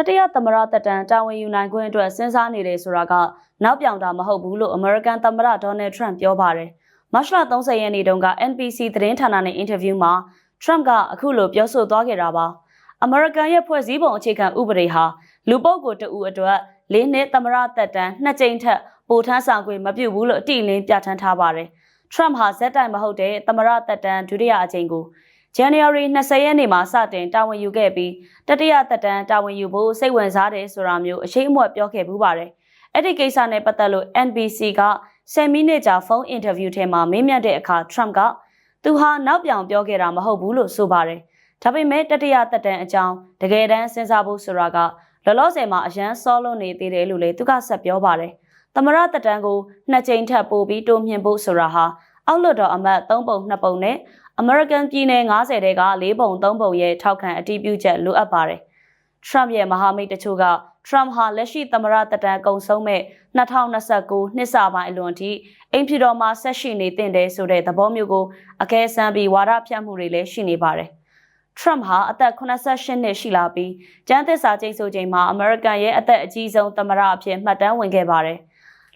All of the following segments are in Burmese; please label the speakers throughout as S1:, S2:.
S1: တတိယသမ္မတတက်တန်တာဝန်ယူနိုင်ခွင့်အတွက်စဉ်းစားနေတယ်ဆိုတာကနောက်ပြောင်တာမဟုတ်ဘူးလို့အမေရိကန်သမ္မတဒေါ်နယ်ထရန့်ပြောပါတယ်။မတ်လ30ရက်နေ့တုန်းက NBC သတင်းဌာနနဲ့အင်တာဗျူးမှာထရန့်ကအခုလိုပြောဆိုသွားခဲ့တာပါ။အမေရိကန်ရဲ့ဖွဲ့စည်းပုံအခြေခံဥပဒေဟာလူပုဂ္ဂိုလ်တဦးအတွက်၄နှစ်သမ္မတတက်တန်နှစ်ကြိမ်ထက်ပိုထမ်းဆောင်ခွင့်မပြုဘူးလို့အတိအလင်းပြဋ္ဌာန်းထားပါတယ်။ Trump ဟာဇက်တိုင်မဟုတ်တဲ့သမ္မတတက်တန်ဒုတိယအကြိမ်ကို January 20ရက်နေ့မှာစတင်တာဝန်ယူခဲ့ပြီးတတိယသက်တမ်းတာဝန်ယူဖို့စိတ်ဝင်စားတယ်ဆိုတာမျိုးအရှိန်အမွက်ပြောခဲ့ပူးပါတယ်။အဲ့ဒီကိစ္စနဲ့ပတ်သက်လို့ NBC က10မိနစ်ကြာဖုန်းအင်တာဗျူးထဲမှာမေးမြန်းတဲ့အခါ Trump ကသူဟာနောက်ပြောင်ပြောခဲ့တာမဟုတ်ဘူးလို့ဆိုပါတယ်။ဒါပေမဲ့တတိယသက်တမ်းအကြောင်းတကယ်တမ်းစဉ်းစားဖို့ဆိုတာကလောလောဆယ်မှာအရန်စောလို့နေသေးတယ်လို့လည်းသူကဆက်ပြောပါတယ်။သမရသက်တမ်းကိုနှစ်ကြိမ်ထပ်ပို့ပြီးတိုးမြှင့်ဖို့ဆိုတာဟာ အောက်လွှတ်တော်အမတ်3ပုံ2ပုံနဲ့အမေရိကန်ပြည်နယ်90တဲက4ပုံ3ပုံရဲ့ထောက်ခံအတည်ပြုချက်လိုအပ်ပါတယ်။ Trump ရဲ့မဟာမိတ်တချို့က Trump ဟာလက်ရှိသမ္မတတက်တန်းကုံဆုံးမဲ့2029နှစ်စပိုင်းအလွန်ထိအိမ်ဖြူတော်မှာဆက်ရှိနေတင်တယ်ဆိုတဲ့သဘောမျိုးကိုအကဲဆန်းပြီးဝါဒဖြန့်မှုတွေလည်းရှိနေပါတယ်။ Trump ဟာအသက်88နှစ်ရှိလာပြီးကျန်းသစ္စာကျိတ်ဆိုချိန်မှာအမေရိကန်ရဲ့အသက်အကြီးဆုံးသမ္မတအဖြစ်မှတ်တမ်းဝင်ခဲ့ပါတယ်။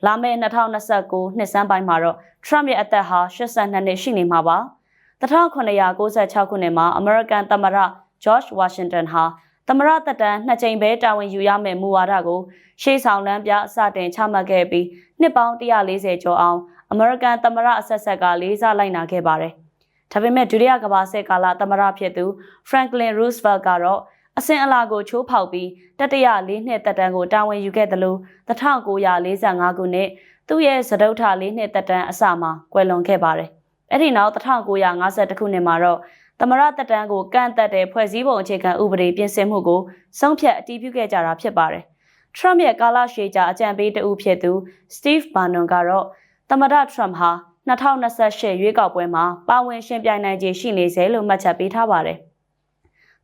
S1: လာမယ့်2029နှစ်စန်းပိုင်းမှာတော့ Trump ရဲ့အသက်ဟာ82နှစ်ရှိနေမှာပါ။1996ခုနှစ်မှာအမေရိကန်သမ္မတဂျော့ချ်ဝါရှင်တန်ဟာသမ္မတသက်တမ်းနှစ်ကြိမ်ပဲတာဝန်ယူရမယ့်မူဝါဒကိုရှေ့ဆောင်လမ်းပြစတင်ချမှတ်ခဲ့ပြီးနှစ်ပေါင်း140ကျော်အောင်အမေရိကန်သမ္မတအဆက်ဆက်ကလေးစားလိုက်နာခဲ့ပါတယ်။ဒါပေမဲ့ဒုတိယကမ္ဘာစစ်ကာလသမ္မတဖြစ်သူ Franklin Roosevelt ကတော့ အစဉ်အလာကိုချိုးဖောက်ပြီးတတိယလေးနှစ်သက်တမ်းကိုတာဝန်ယူခဲ့တယ်လို့1945ခုနှစ်သူ့ရဲ့စတုထလေးနှစ်သက်တမ်းအစမှာကွယ်လွန်ခဲ့ပါတယ်။အဲ့ဒီနောက်1952ခုနှစ်မှာတော့သမရတက်တန်းကိုကန့်သက်တဲ့ဖွဲ့စည်းပုံအခြေခံဥပဒေပြင်ဆင်မှုကိုဆုံးဖြတ်အတည်ပြုခဲ့ကြတာဖြစ်ပါတယ်။ Trump ရဲ့ကာလရှည်ကြာအကြံပေးတဦးဖြစ်သူ Steve Bannon ကတော့သမရ Trump ဟာ2028ရွေးကောက်ပွဲမှာပါဝင်ရှင်ပြိုင်နိုင်ခြေရှိနေစေလို့မှတ်ချက်ပေးထားပါတယ်။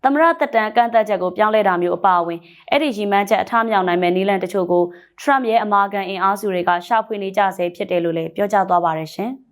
S1: သမရတက်တန်းကန့်သက်ချက်ကိုပြောင်းလဲတာမျိုးအပါအဝင်အဲ့ဒီရီမန်းချက်အထားမြောင်နိုင်မဲ့နီလန်တချို့ကို Trump ရဲ့အမာခံအင်အားစုတွေကရှာဖွေနေကြဆဲဖြစ်တယ်လို့လည်းပြောကြားသွားပါတယ်ရှင်။